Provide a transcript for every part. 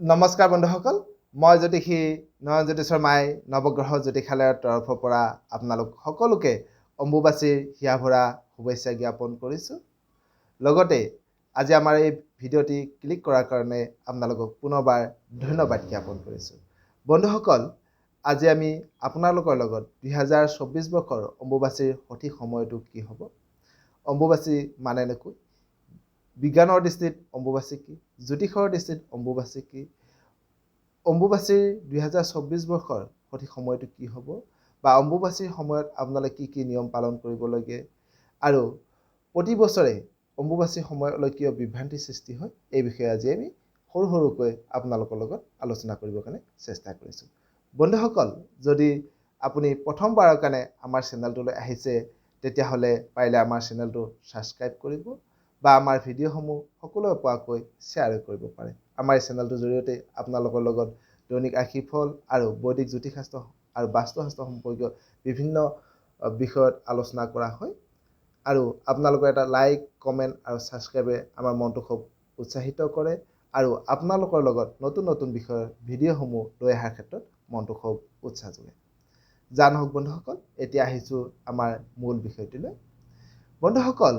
নমস্কাৰ বন্ধুসকল মই জ্যোতিষী নয়নজ্যোতি শৰ্মাই নৱগ্ৰহ জ্যোতিষালয়ৰ তৰফৰ পৰা আপোনালোক সকলোকে অম্বুবাচীৰ হিয়া ভৰা শুভেচ্ছা জ্ঞাপন কৰিছোঁ। লগতে আজি আমাৰ এই ভিডিঅ'টি ক্লিক কৰাৰ কাৰণে আপোনালোকক পুনৰবাৰ ধন্যবাদ জ্ঞাপন কৰিছোঁ। বন্ধুসকল আজি আমি আপোনালোকৰ লগত দুহেজাৰ চৌব্বিছ বৰ্ষৰ অম্বুবাচীৰ সঠিক সময়টো কি হ'ব? অম্বুবাচী মানে নেকি বিজ্ঞানৰ দৃষ্টিত অম্বুবাচী কি জ্যোতিষৰ দৃষ্টিত অম্বুবাচী কি অম্বুবাচীৰ দুহেজাৰ চৌব্বিছ বৰ্ষৰ সঠিক সময়টো কি হ'ব? বা অম্বুবাচীৰ সময়ত আপোনালোকে কি কি নিয়ম পালন কৰিব লাগে আৰু প্ৰতি বছৰে অম্বুবাচীৰ সময়লৈ কিয় বিভ্ৰান্তিৰ সৃষ্টি হয়? এই বিষয়ে আজি আমি সৰু সৰুকৈ আপোনালোকৰ লগত আলোচনা কৰিবৰ কাৰণে চেষ্টা কৰিছোঁ। বন্ধুসকল যদি আপুনি প্ৰথমবাৰৰ কাৰণে আমাৰ চেনেলটোলৈ আহিছে তেতিয়াহ'লে পাৰিলে আমাৰ চেনেলটো ছাবস্ক্ৰাইব কৰিব। বা আমাৰ ভিডিঅ'সমূহ সকলোৱে পোৱাকৈ শ্বেয়াৰ কৰিব পাৰে। আমাৰ এই চেনেলটোৰ জৰিয়তে আপোনালোকৰ লগত দৈনিক আশীফল আৰু বৈদিক জ্যোতিষশাস্ত্ৰ আৰু বাস্তুশাস্ত্ৰ সম্পৰ্কীয় বিভিন্ন বিষয়ত আলোচনা কৰা হয়। আৰু আপোনালোকৰ এটা লাইক কমেণ্ট আৰু ছাবস্ক্ৰাইবে আমাৰ মনটো খুব উৎসাহিত কৰে আৰু আপোনালোকৰ লগত নতুন নতুন বিষয়ৰ ভিডিঅ'সমূহ লৈ অহাৰ ক্ষেত্ৰত মনটো খুব উৎসাহ যোগায় যা নহওক বন্ধুসকল, এতিয়া আহিছোঁ আমাৰ মূল বিষয়টিলৈ। বন্ধুসকল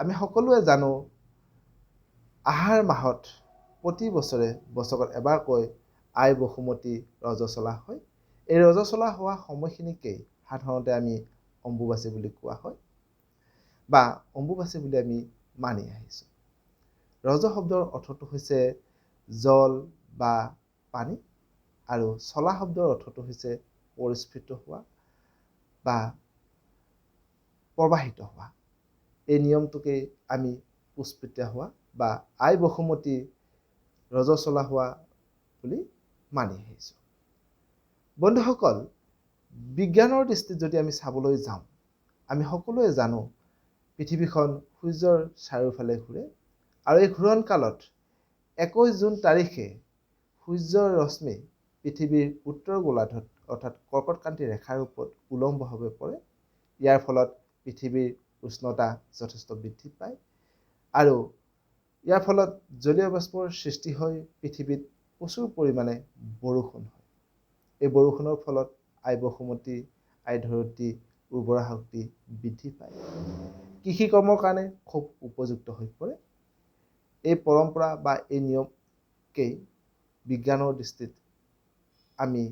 আমি সকলোৱে জানো আহাৰ মাহত প্ৰতি বছৰে বছৰত এবাৰকৈ আই বসুমতী ৰজ চলা হয়। এই ৰজ চলা হোৱা সময়খিনিকেই সাধাৰণতে আমি অম্বুবাচী বুলি কোৱা হয় বা অম্বুবাচী বুলি আমি মানি আহিছোঁ। ৰজ শব্দৰ অৰ্থটো হৈছে জল বা পানী আৰু চলা শব্দৰ অৰ্থটো হৈছে পৰিস্ফুট হোৱা বা প্ৰবাহিত হোৱা। এই নিয়মটোকেই আমি পুষ্পিতা হোৱা বা আই বসুমতী ৰজ চলা হোৱা বুলি মানি আহিছোঁ। বন্ধুসকল বিজ্ঞানৰ দৃষ্টিত যদি আমি চাবলৈ যাওঁ আমি সকলোৱে জানো পৃথিৱীখন সূৰ্যৰ চাৰিওফালে ঘূৰে আৰু এই ঘূৰণ কালত একৈছ জুন তাৰিখে সূৰ্যৰ ৰশ্মি পৃথিৱীৰ উত্তৰ গোলাৰ্ধত অৰ্থাৎ কৰ্কটক্ৰান্তি ৰেখাৰ ওপৰত উলম্বভাৱে পৰে। ইয়াৰ ফলত পৃথিৱীৰ উষ্ণতা যথেষ্ট বৃদ্ধি পায়। আৰু ইয়াৰ ফলত জলীয় বাষ্পৰ সৃষ্টি হৈ পৃথিৱীত প্ৰচুৰ পৰিমাণে বৰষুণ হয়। এই বৰষুণৰ ফলত আই বসুমতী আই ধৰতী উৰ্বৰা শক্তি বৃদ্ধি পায়। কৃষি কৰ্মৰ কাৰণে খুব উপযুক্ত হৈ পৰে। এই পৰম্পৰা বা এই নিয়মকেই বিজ্ঞানৰ দৃষ্টিত আমি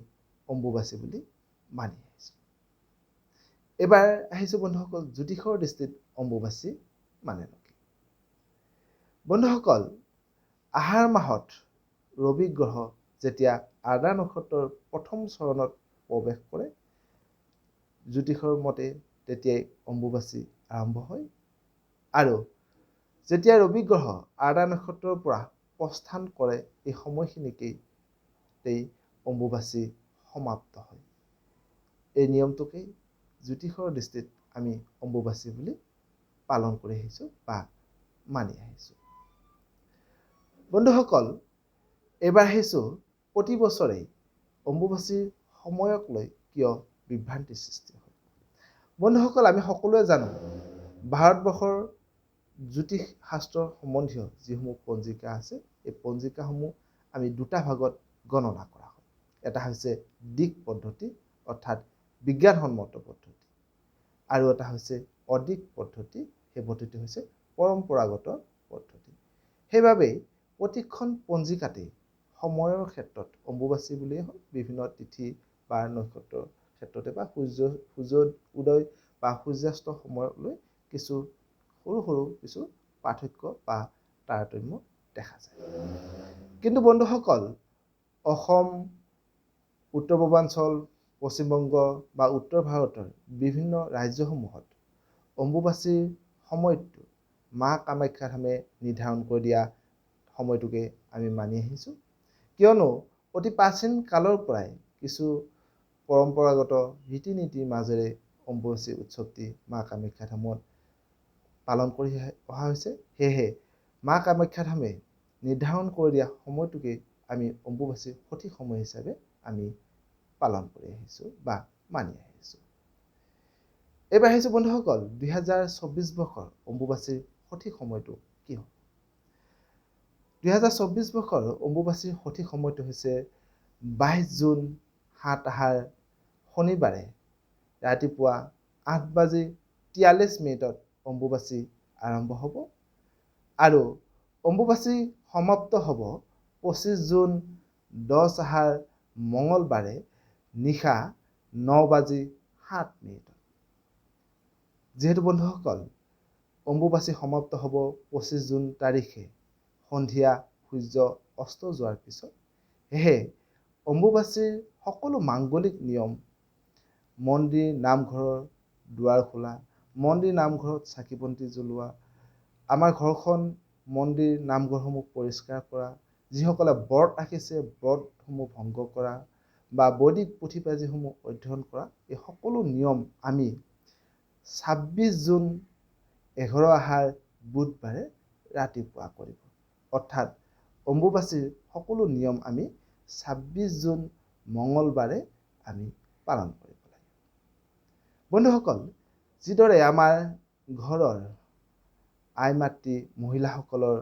অম্বুবাচী বুলি মানি এইবাৰ আহিছোঁ বন্ধুসকল জ্যোতিষৰ দৃষ্টিত অম্বুবাচী মানে কি? বন্ধুসকল আহাৰ মাহত ৰবি গ্ৰহ যেতিয়া আদা নক্ষত্ৰৰ প্ৰথম চৰণত প্ৰৱেশ কৰে জ্যোতিষৰ মতে তেতিয়াই অম্বুবাচী আৰম্ভ হয়। আৰু যেতিয়া ৰবি গ্ৰহ আদা নক্ষত্ৰৰ পৰা প্ৰস্থান কৰে এই সময়খিনিকেই অম্বুবাচী সমাপ্ত হয়। এই নিয়মটোকেই জ্যোতিষৰ দৃষ্টিত আমি অম্বুবাচী বুলি পালন কৰি আহিছোঁ বা মানি আহিছোঁ। বন্ধুসকল এইবাৰ আহিছোঁ প্ৰতি বছৰেই অম্বুবাচীৰ সময়ক লৈ কিয় বিভ্ৰান্তিৰ সৃষ্টি হয়? বন্ধুসকল আমি সকলোৱে জানো ভাৰতবৰ্ষৰ জ্যোতিষ শাস্ত্ৰ সম্বন্ধীয় যিসমূহ পঞ্জিকা আছে এই পঞ্জিকাসমূহ আমি দুটা ভাগত গণনা কৰা হয়। এটা হৈছে দিক পদ্ধতি অৰ্থাৎ বিজ্ঞানসন্মত পদ্ধতি। আৰু এটা হৈছে অদিক পদ্ধতি সেই পদ্ধতি হৈছে পৰম্পৰাগত পদ্ধতি। সেইবাবেই প্ৰতিখন পঞ্জিকাতেই সময়ৰ ক্ষেত্ৰত অম্বুবাচী বুলিয়েই হওক বিভিন্ন তিথি বা নক্ষত্ৰৰ ক্ষেত্ৰতে বা সূৰ্য সূৰ্য উদয় বা সূৰ্যাস্ত সময়লৈ কিছু সৰু সৰু কিছু পাৰ্থক্য বা তাৰতম্য দেখা যায়। কিন্তু বন্ধুসকল অসম উত্তৰ পূৰ্বাঞ্চল পশ্চিমবংগ বা উত্তৰ ভাৰতৰ বিভিন্ন ৰাজ্যসমূহত অম্বুবাচীৰ সময়টো মা কামাখ্যা ধামে নিৰ্ধাৰণ কৰি দিয়া সময়টোকে আমি মানি আহিছোঁ। কিয়নো অতি প্ৰাচীন কালৰ পৰাই কিছু পৰম্পৰাগত ৰীতি নীতিৰ মাজেৰে অম্বুবাচী উৎসৱটি মা কামাখ্যা ধামত পালন কৰি অহা হৈছে। সেয়েহে মা কামাখ্যা ধামে নিৰ্ধাৰণ কৰি দিয়া সময়টোকেই আমি অম্বুবাচীৰ সঠিক সময় হিচাপে আমি পালন কৰি আহিছোঁ বা মানি আহিছোঁ। এইবাৰ আহিছোঁ বন্ধুসকল দুহেজাৰ চৌব্বিছ বৰ্ষৰ অম্বুবাচীৰ সঠিক সময়টো কি হ'ব? দুহেজাৰ চৌব্বিছ বৰ্ষৰ অম্বুবাচীৰ সঠিক সময়টো হৈছে বাইছ জুন সাত আহাৰ শনিবাৰে ৰাতিপুৱা আঠ বাজি তিয়াল্লিছ মিনিটত অম্বুবাচী আৰম্ভ হ'ব আৰু অম্বুবাচী সমাপ্ত হ'ব পঁচিছ জুন দহ আহাৰ মঙলবাৰে নিশা ন বাজি সাত মিনিটত। যিহেতু বন্ধুসকল অম্বুবাচী সমাপ্ত হ'ব পঁচিছ জুন তাৰিখে। সন্ধিয়া সূৰ্য অস্ত যোৱাৰ পিছত। সেয়েহে অম্বুবাচীৰ সকলো মাংগলিক নিয়ম মন্দিৰ নামঘৰৰ দুৱাৰ খোলা মন্দিৰ নামঘৰত চাকি বন্তি জ্বলোৱা আমাৰ ঘৰখন মন্দিৰ নামঘৰসমূহ পৰিষ্কাৰ কৰা যিসকলে ব্ৰত ৰাখিছে ব্ৰতসমূহ ভংগ কৰা বা বৈদিক পুথি পাঁজিসমূহ অধ্যয়ন কৰা এই সকলো নিয়ম আমি ছাব্বিছ জুন এঘাৰ আহাৰ বুধবাৰে ৰাতিপুৱা কৰিব। অৰ্থাৎ অম্বুবাচীৰ সকলো নিয়ম আমি ছাব্বিছ জুন মঙলবাৰে আমি পালন কৰিব লাগে। বন্ধুসকল যিদৰে আমাৰ ঘৰৰ আই মাতৃ মহিলাসকলৰ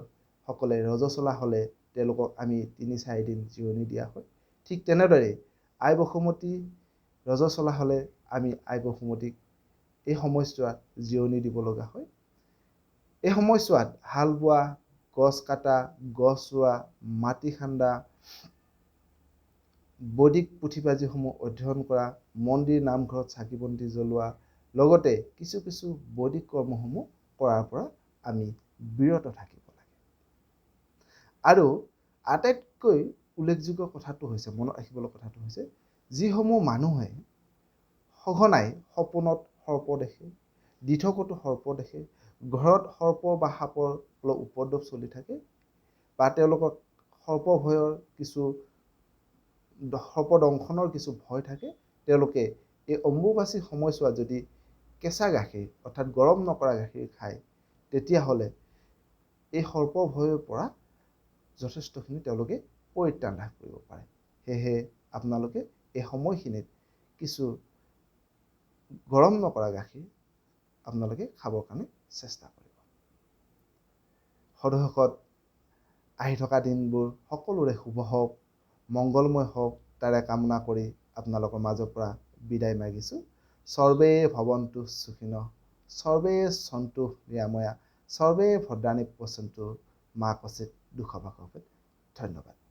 সকলে ৰজস্বলা হ'লে তেওঁলোকক আমি তিনি চাৰিদিন জিৰণি দিয়া হয় ঠিক তেনেদৰে আই বসুমতী ৰজস্বলা হ'লে আমি আই বসুমতীক এই সময়ছোৱাত জিৰণি দিব লগা হয়। এই সময়ছোৱাত হাল বোৱা গছ কটা গছ ৰোৱা মাটি খান্দা বৈদিক পুথি পাঁজিসমূহ অধ্যয়ন কৰা মন্দিৰ নামঘৰত চাকি বন্তি জ্বলোৱা লগতে কিছু কিছু বৈদিক কৰ্মসমূহ কৰাৰ পৰা আমি বিৰত থাকিব লাগে। আৰু আটাইতকৈ উল্লেখযোগ্য কথাটো হৈছে মনত ৰাখিবলগীয়া কথাটো হৈছে যিসমূহ মানুহে সঘনাই সপোনত সৰ্প দেখে দিঠকতো সৰ্প দেখে ঘৰত সৰ্প বা সাপৰ অলপ উপদ্ৰৱ চলি থাকে বা তেওঁলোকক সৰ্প ভয়ৰ কিছু সৰ্প দংশনৰ কিছু ভয় থাকে তেওঁলোকে এই অম্বুবাচী সময়ছোৱাত যদি কেঁচা গাখীৰ অৰ্থাৎ গৰম নকৰা গাখীৰ খায় তেতিয়াহ'লে এই সৰ্প ভয়ৰ পৰা যথেষ্টখিনি তেওঁলোকে পৰিত্ৰাণ লাভ কৰিব পাৰে। সেয়েহে আপোনালোকে এই সময়খিনিত কিছু গৰম নকৰা গাখীৰ আপোনালোকে খাবৰ কাৰণে চেষ্টা কৰিব। সদশেষত আহি থকা দিনবোৰ সকলোৰে শুভ হওক মংগলময় হওক তাৰে কামনা কৰি আপোনালোকৰ মাজৰ পৰা বিদায় মাগিছোঁ। সৰ্বে ভৱন্তু সুখিন সৰ্বে সন্তু নিৰাময়া সৰ্বে ভদ্ৰাণী পচন্তু মা কচিত দুখভাগ ধন্যবাদ।